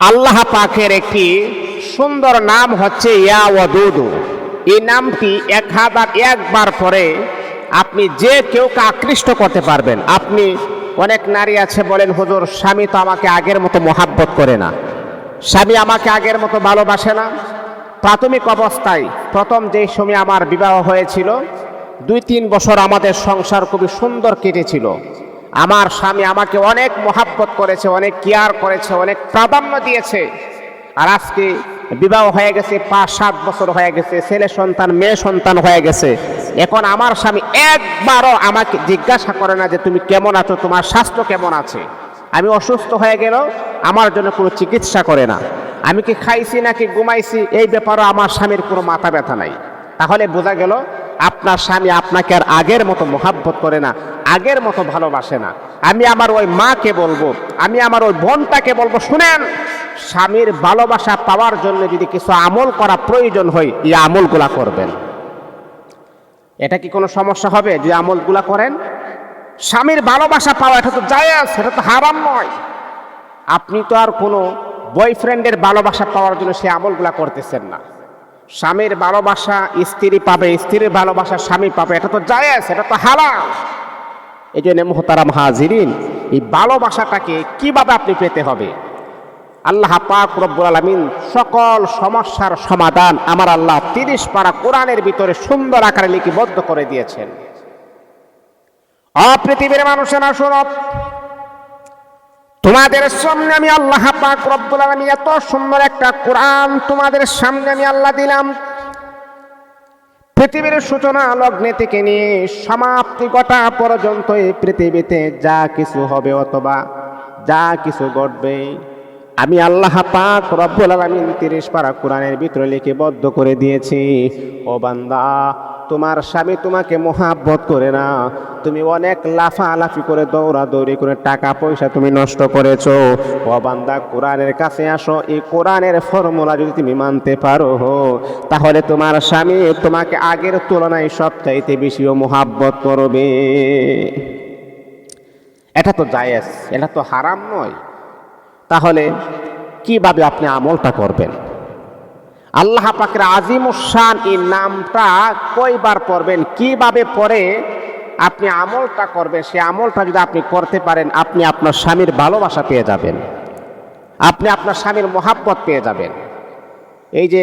আল্লাহ পাকের একটি সুন্দর নাম হচ্ছে ইয়া ওয়াদুদু। এই নামটি এক হাজার একবার পরে আপনি যে কেউকে আকৃষ্ট করতে পারবেন। আপনি অনেক নারী আছে বলেন, হুজুর, স্বামী তো আমাকে আগের মতো মোহাব্বত করে না। স্বামী আমাকে আগের মতো ভালোবাসে না। প্রাথমিক অবস্থায় প্রথম যেই সময় আমার বিবাহ হয়েছিল দুই তিন বছর আমাদের সংসার খুবই সুন্দর কেটেছিল। আমার স্বামী আমাকে অনেক মোহাব্বত করেছে, অনেক কেয়ার করেছে, অনেক প্রাধান্য দিয়েছে। আর আজকে বিবাহ হয়ে গেছে, পাঁচ, সাত বছর হয়ে গেছে, ছেলে সন্তান, মেয়ে সন্তান হয়ে গেছে। এখন আমার স্বামী একবারও আমাকে জিজ্ঞাসা করে না যে তুমি কেমন আছো, তোমার স্বাস্থ্য কেমন আছে? আমি অসুস্থ হয়ে গেল আমার জন্য কোনো চিকিৎসা করে না। আমি কি খাইছি নাকি ঘুমাইছি, এই ব্যাপারও আমার স্বামীর কোনো মাথা ব্যথা নাই। তাহলে বোঝা গেল আপনার স্বামী আপনাকে আর আগের মতো মোহাব্বত করে না, আগের মতো ভালোবাসে না। আমি আমার ওই মাকে বলব, আমি আমার ওই বোনটাকে বলব, শুনেন, স্বামীর ভালোবাসা পাওয়ার জন্য যদি কিছু আমল করা প্রয়োজন হয়, এই আমলগুলা করবেন। এটা কি কোনো সমস্যা হবে যে আমলগুলা করেন? স্বামীর ভালোবাসা পাওয়া, এটা তো জায়েজ, এটা তো হারাম নয়। আপনি তো আর কোনো বয়ফ্রেন্ডের ভালোবাসা পাওয়ার জন্য সে আমলগুলা করতেছেন না। স্বামীর ভালোবাসা স্ত্রী পাবে, স্ত্রীর ভালোবাসা স্বামী পাবে। এটা তো জায়েজ এটা তো হারাম এই জন্য মোহতারাম হাজিরিন, এই ভালোবাসাটাকে কীভাবে আপনি পেতে হবে? আল্লাহ পাক রব্বুল আলমিন সকল সমস্যার সমাধান আমার আল্লাহ তিরিশ পাড়া কোরআনের ভিতরে সুন্দর আকারে লিপিবদ্ধ করে দিয়েছেন। অপৃথিবীর মানুষেরা শুনত তোমাদের সামনে আমি আল্লাহ পাক রব্বুল আলামিন এত সুন্দর একটা কোরআন তোমাদের সামনে আমি আল্লাহ দিলাম। পৃথিবীর সূচনা লগ্নে থেকে নিয়ে সমাপ্তি ঘটা পর্যন্ত এই পৃথিবীতে যা কিছু হবে অথবা যা কিছু ঘটবে, আমি আল্লাহ পাক রব্বুল আলামিন তিরিশ পারা কোরআনের ভিতরে লিখিবদ্ধ করে দিয়েছি। ও বান্দা তোমার স্বামী তোমাকে মহাব্বত করে না। তুমি অনেক লাফালাফি করে, দৌড়াদৌড়ি করে টাকা পয়সা তুমি নষ্ট করেছ। ও বান্দা, কোরআনের কাছে আসো। এই কোরআনের ফর্মুলা যদি তুমি মানতে পারো, তাহলে তোমার স্বামী তোমাকে আগের তুলনায় সবচাইতে বেশিও মহাব্বত করবে। এটা তো জায়েজ, এটা তো হারাম নয়। তাহলে কীভাবে আপনি আমলটা করবেন? আল্লাহ পাকের আজিমুসান এই নামটা কয়বার পড়বেন, কীভাবে পড়ে, আপনি আমলটা করবেন, সে আমলটা যদি আপনি করতে পারেন, আপনি আপনার স্বামীর ভালোবাসা পেয়ে যাবেন। আপনি আপনার স্বামীর মোহাব্বত পেয়ে যাবেন। এই যে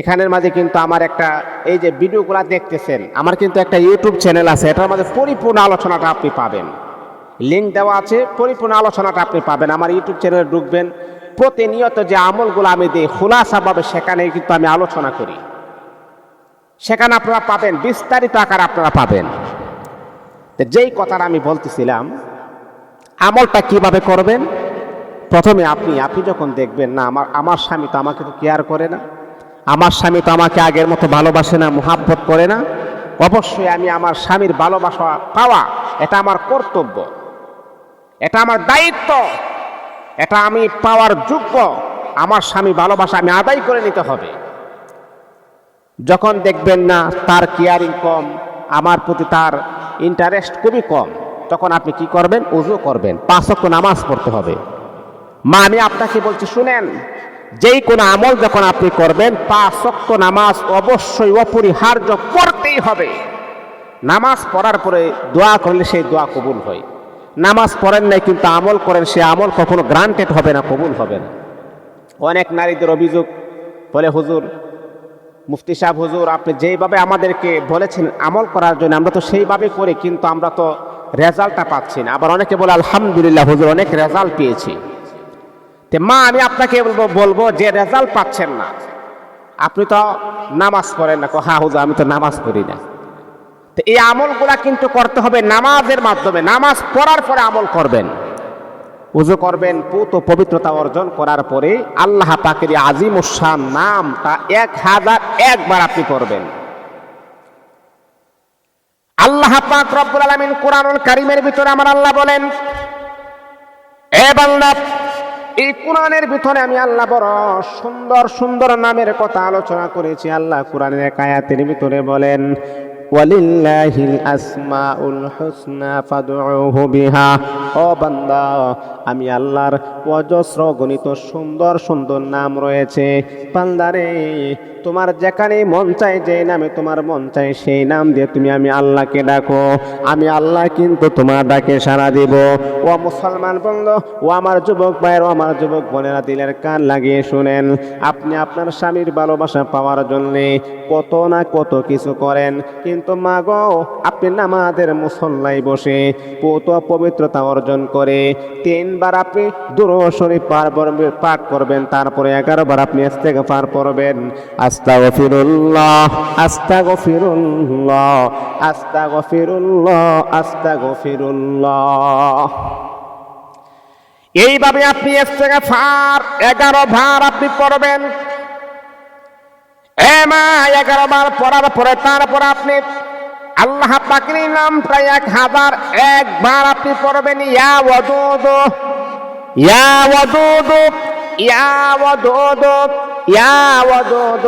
এখানের মাঝে কিন্তু আমার একটা, এই যে ভিডিওগুলো দেখতেছেন, আমার কিন্তু একটা ইউটিউব চ্যানেল আছে, এটার মাঝে পরিপূর্ণ আলোচনাটা আপনি পাবেন। লিঙ্ক দেওয়া আছে, পরিপূর্ণ আলোচনাটা আপনি পাবেন। আমার ইউটিউব চ্যানেলে ঢুকবেন প্রতিনিয়ত যে আমলগুলো আমি দিই, খোলাসাভাবে সেখানে কিন্তু আমি আলোচনা করি। সেখানে আপনারা পাবেন, বিস্তারিত আকার আপনারা পাবেন। যেই কথাটা আমি বলতেছিলাম, আমলটা কীভাবে করবেন? প্রথমে আপনি আপনি যখন দেখবেন, না, আমার আমার স্বামী তো আমাকে তো কেয়ার করে না, আমার স্বামী তো আমাকে আগের মতো ভালোবাসে না, মোহাব্বত করে না, অবশ্যই আমি আমার স্বামীর ভালোবাসা পাওয়া, এটা আমার কর্তব্য, এটা আমার দায়িত্ব। এটা আমি পাওয়ার যোগ্য। আমার স্বামী ভালোবাসা আমি আদায় করে নিতে হবে। যখন দেখবেন না তার কেয়ারিং কম, আমার প্রতি তার ইন্টারেস্ট খুবই কম, তখন আপনি কি করবেন? উজু করবেন। পাঁচ অক্ট নামাজ পড়তে হবে। মা, আমি আপনাকে বলছি, শুনেন, যেই কোনো আমল যখন আপনি করবেন, পাঁচ অক্ট নামাজ অবশ্যই অপরিহার্য পড়তেই হবে। নামাজ পড়ার পরে দোয়া করলে সেই দোয়া কবুল হয়। নামাজ পড়েন নাই, কিন্তু আমল করেন, সে আমল কখনো গ্রান্টেড হবে না, কবুল হবে না। অনেক নারীদের অভিযোগ বলে, হুজুর, মুফতি সাহেব, হুজুর, আপনি যেইভাবে আমাদেরকে বলেছেন আমল করার জন্য, আমরা তো সেইভাবে করি, কিন্তু আমরা তো রেজাল্টটা পাচ্ছি না। আবার অনেকে বলে, আলহামদুলিল্লাহ, হুজুর, অনেক রেজাল্ট পেয়েছি। তে মা, আমি আপনাকে বলব বলব যে রেজাল্ট পাচ্ছেন না। আপনি তো নামাজ পড়েন না। হ্যাঁ হুজুর, আমি তো নামাজ পড়ি না। তো এই আমলগুলা কিন্তু করতে হবে নামাজের মাধ্যমে। নামাজ পড়ার পরে আমল করবেন। উজু করবেন, পুত পবিত্রতা অর্জন করার পরে আল্লাহ পাকের আজিম উসান নামটা এক হাজার একবার আপনি পড়বেন। আল্লাহ পাক রব্বুল আলামিন কোরআনুল কারিমের ভিতরে আমার আল্লাহ বলেন, এ বান্দা, এই কোরআনের ভিতরে আমি আল্লাহ বড় সুন্দর সুন্দর নামের কথা আলোচনা করেছি। আল্লাহ কোরআনের এক আয়াতের ভিতরে বলেন ওয়ালিল্লাহিল আসমাউল হুসনা ফাদউহু বিহা। ও বান্দা, আমি আল্লাহর অজস্র গণিত সুন্দর সুন্দর নাম রয়েছে। বান্দারে, তোমার যেখানে মন চাই যে নামে তোমার মন চাই সেই নাম দিয়ে তুমি আমি আল্লাহকে ডাকো। আমি আল্লাহ কিন্তু তোমার ডাকে সাড়া দিব। ও মুসলমান বন্ধ, ও আমার যুবক ভাইয়ের, ও আমার যুবক বোনেরা দিলের কান লাগিয়ে শুনেন। আপনি আপনার স্বামীর ভালোবাসা পাওয়ার জন্যে কত না কত কিছু করেন, কিন্তু মা গো আপনি নামাদের মুসল্লাই বসে, পত পবিত্রতা অর্জন করে, তিনবার আপনি দূর শরীফ পার পাঠ করবেন, তারপরে এগারো বার আপনি ইস্তেগফার পার করবেন আস্তাগফিরুল্লাহ আস্তাগফিরুল্লাহ আস্তাগফিরুল্লাহ আস্তাগফিরুল্লাহ। এইভাবে আপনি ইস্তেগফার এগারো বার আপনি পড়বেন এ মা, এগারো বার পড়ার পরে, তারপর আপনি আল্লাহ পাকের এই নামটা এক হাজার, একবার আপনি পড়বেন, ইয়া ওয়াদুদ ইয়া ওয়াদুদ ইয়া ওয়াদুদ ইয়া ওয়াদুদ।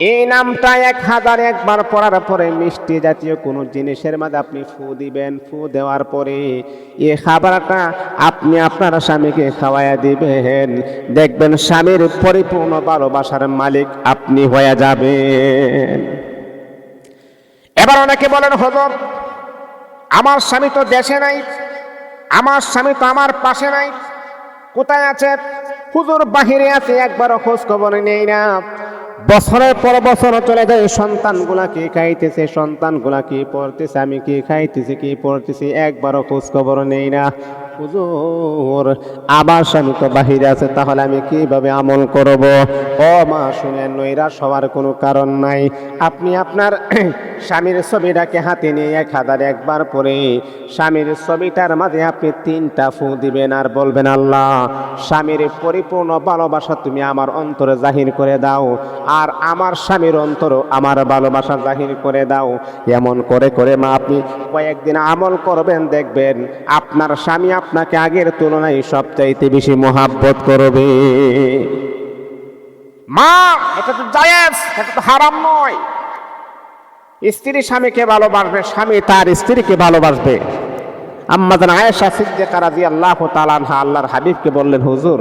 এই নামটা এক হাজার একবার পড়ার পরে মিষ্টি জাতীয় কোনো জিনিসের মধ্যে আপনি ফু দিবেন, ফু দেওয়ার পরে এই খাবারটা আপনি আপনার স্বামীকে খাওয়াইয়া দিবেন। দেখবেন স্বামীর পরিপূর্ণ ভালোবাসার মালিক আপনি হয়ে যাবেন। এবার অনেকে বলেন, হজর, আমার স্বামী তো দেশে নাই, আমার স্বামী তো আমার পাশে নাই, কোথায় আছে? হুজুর বাহিরে আছে, একবারও খোঁজ খবর নেই না। বছরের পর বছর চলে যায় সন্তানগুলা কি খাইতেছে সন্তানগুলা কি পড়তেছে, আমি কি খাইতেছি, কি পড়তেছি, একবারও খোঁজ খবর নেই না। হুজুর, আমার স্বামী তো বাহিরে আছে, তাহলে আমি কীভাবে আমল করব? ও মা শুনে নৈরা সবার কোনো কারণ নাই। আপনি আপনার স্বামীর ছবিটাকে হাতে নিয়ে এক হাজার একবার পরে স্বামীর ছবিটার মাঝে আপনি তিনটা ফু দিবেন আর বলবেন, আল্লাহ, স্বামীর পরিপূর্ণ ভালোবাসা তুমি আমার অন্তরে জাহির করে দাও আর আমার স্বামীর অন্তর আমার ভালোবাসা জাহির করে দাও। এমন করে করে মা, আপনি কয়েকদিন আমল করবেন, দেখবেন আপনার স্বামী আপনাকে আগের তুলনায় সবচাইতে বেশি মহাব্বত করবে। মা, এটা তো জায়েজ, এটা তো হারাম নয়। স্ত্রী স্বামীকে ভালোবাসবে, স্বামী তার স্ত্রীকে ভালোবাসবে। আম্মাদান আয়েশা সিদ্দিকা রাদিয়াল্লাহু তাআলা আনহা আল্লাহর হাবিবকে বললেন, হুজুর,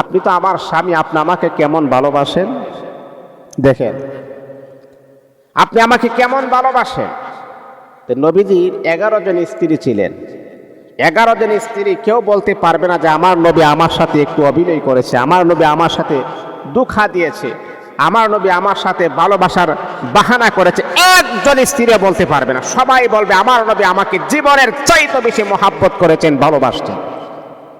আপনি তো আমার স্বামী, আপনি আমাকে কেমন ভালোবাসেন? দেখেন, আপনি আমাকে কেমন ভালোবাসেন? নবীজির এগারো জন স্ত্রী ছিলেন। এগারো জন স্ত্রী কেউ বলতে পারবে না যে আমার নবী আমার সাথে একটু অভিনয় করেছে, আমার নবী আমার সাথে দুঃখা দিয়েছে। আমার নবী আমার সাথে ভালোবাসার বাহানা করেছে। একজন স্ত্রী বলতে পারবে না। সবাই বলবে, আমার নবী আমাকে জীবনের চাইতে বেশি মহাব্বত করেছেন ভালোবাসছেন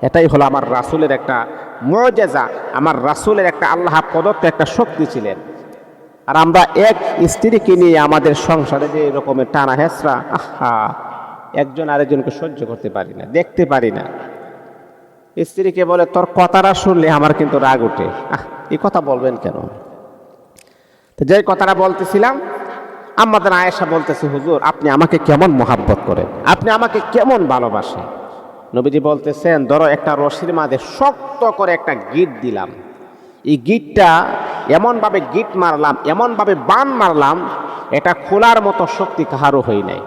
এটাই হলো আমার রাসূলের একটা মজেজা। আমার রাসূলের একটা আল্লাহ প্রদত্ত একটা শক্তি ছিলেন। আর আমরা এক স্ত্রীকে নিয়ে আমাদের সংসারে যে এরকমের টানা হেসরা আহা, একজন আরেকজনকে সহ্য করতে পারি না, দেখতে পারি না। স্ত্রীকে বলে, তোর কথাটা শুনলে আমার কিন্তু রাগ ওঠে আহ, এই কথা বলবেন কেন? তো যে কথাটা বলতেছিলাম আমাদের আয়েশা বলতেছে, হুজুর, আপনি আমাকে কেমন মহাব্বত করেন? আপনি আমাকে কেমন ভালোবাসেন? নবীজি বলতেছেন, ধরো একটা রশির মাঝে শক্ত করে একটা গিট দিলাম। এই গিটটা এমনভাবে গিট মারলাম, এমনভাবে বান মারলাম, এটা খোলার মতো শক্তি কাহারও হই নাই।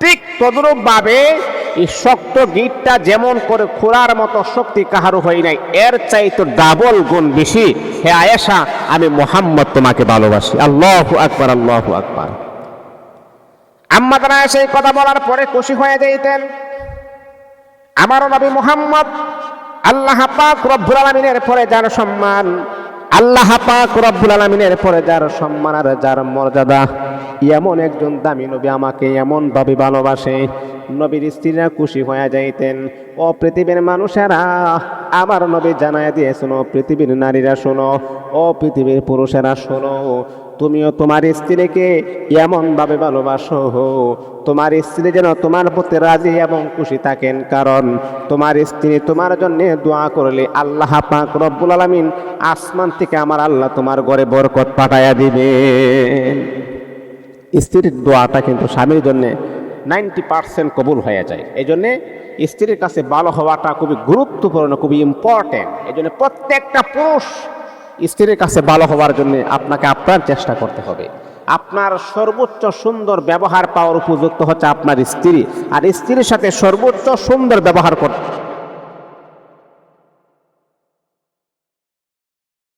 ঠিক তদ্রূপভাবে এই শক্ত গিটটা যেমন করে খোলার মতো শক্তি কাহারও হয় নাই, এর চাইতো ডাবল গুণ বেশি। হে আয়েশা, আমি মোহাম্মদ তোমাকে ভালোবাসি। আল্লাহ আকবার আল্লাহ আকবার। আম্মা তারা সেই কথা বলার পরে খুশি হয়ে যাইতেন। আমারও নবী মোহাম্মদ, আল্লাহ পাক রব্বুল আলমিনের পরে যার সম্মান। আল্লাহ পাক রব্বুল আলমিনের পরে যার সম্মান আর যার মর্যাদা, এমন একজন দামি নবী আমাকে এমন ভাবে ভালোবাসে। নবীর স্ত্রীরা খুশি হয়ে যাইতেন। ও পৃথিবীর মানুষেরা, আমার নবী জানায় দিয়ে শোনো পৃথিবীর নারীরা শোনো, ও পৃথিবীর পুরুষেরা শোনো। তুমিও তোমার স্ত্রীকে এমনভাবে ভালোবাসো তোমার স্ত্রী যেন তোমার প্রতি রাজি এবং খুশি থাকেন, কারণ তোমার স্ত্রী তোমার জন্য দোয়া করলে আল্লাহ পাক রব্বুল আলমিন আসমান থেকে আমার আল্লাহ তোমার ঘরে বরকত পাঠাইয়া দিবেন। স্ত্রীর দোয়াটা কিন্তু স্বামীর জন্যে নাইনটি পার্সেন্ট কবুল হয়ে যায়। এই জন্যে স্ত্রীর কাছে ভালো হওয়াটা খুবই গুরুত্বপূর্ণ, খুবই ইম্পর্টেন্ট এই জন্য প্রত্যেকটা পুরুষ স্ত্রীর কাছে ভালো হওয়ার জন্য আপনাকে আপনার চেষ্টা করতে হবে। আপনার সর্বোচ্চ সুন্দর ব্যবহার পাওয়ার উপযুক্ত হচ্ছে আপনার স্ত্রী। আর স্ত্রীর সাথে সর্বোচ্চ সুন্দর ব্যবহার করতে